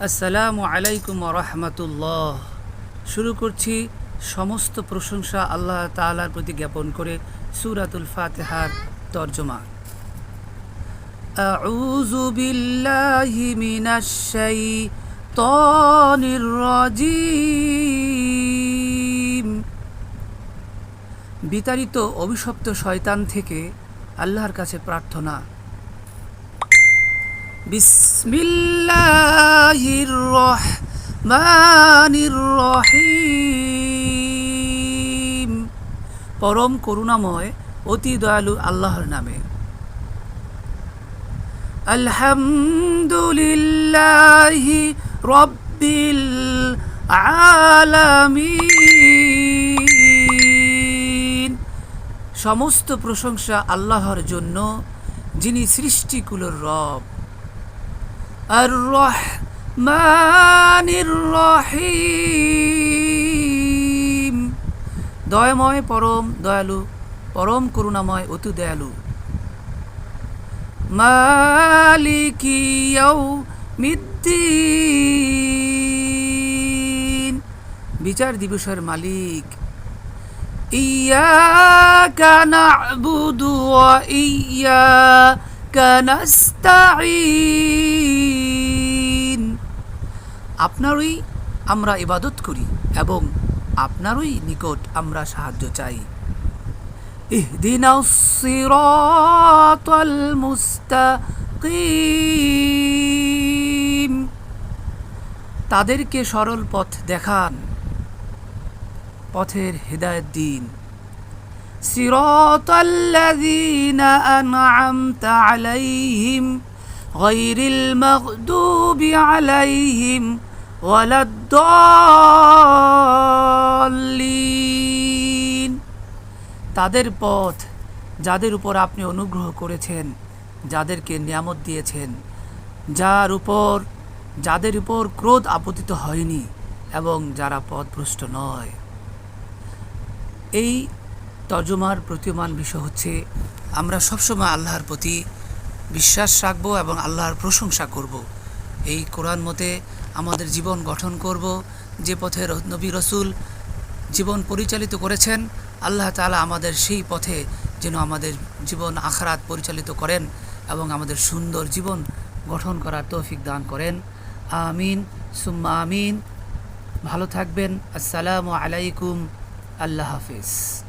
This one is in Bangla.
আসসালামু আলাইকুম রহমতুল্লাহ শুরু করছি সমস্ত প্রশংসা আল্লাহ তাআলার প্রতি জ্ঞাপন করে সুরাতুল ফাতেহার তর্জমা أعوذ بالله من الشيطان الرجيم বিতাড়িত অভিশপ্ত শয়তান থেকে আল্লাহর কাছে প্রার্থনা বিসমিল্লাহির রহমানির রহিম পরম করুণাময়, অতি দয়ালু আল্লাহর নামে। আলহামদুলিল্লাহি রব্বিল আলামিন। সমস্ত প্রশংসা আল্লাহর জন্য, যিনি সৃষ্টিকুলোর রব। আর রহমানির রহিম দয়াময় পরম দয়ালু পরম করুণাময় অতি দয়ালু মালিকি মিদ্দিন বিচার দিবসের মালিক إياك نعبد وإياك আপনারই আমরা ইবাদত করি এবং আপনারই নিকট আমরা সাহায্য চাই। তাদেরকে সরল পথ দেখান, পথের হেদায়ত দিন। صراط الذين أنعمت عليهم غير المغضوب عليهم ولا الضالين তাদের পথ যাদের উপর আপনি অনুগ্রহ করেছেন যাদেরকে নিয়ামত দিয়েছেন যার উপর যাদের উপর ক্রোধ আপতিত হয়নি এবং যারা পথভ্রষ্ট নয় এই তর্জমার প্রতীয়মান বিষয় হচ্ছে, আমরা সবসময় আল্লাহর প্রতি বিশ্বাস রাখব এবং আল্লাহর প্রশংসা করব। এই কোরআন মতে আমাদের জীবন গঠন করব। যে পথে নবী রসুল জীবন পরিচালিত করেছেন, আল্লাহ তালা আমাদের সেই পথে যেন আমাদের জীবন আখরাত পরিচালিত করেন এবং আমাদের সুন্দর জীবন গঠন করার তৌফিক দান করেন। আমিন, সুম্মা আমিন। ভালো থাকবেন। আসসালামু আলাইকুম। আল্লাহ হাফিজ।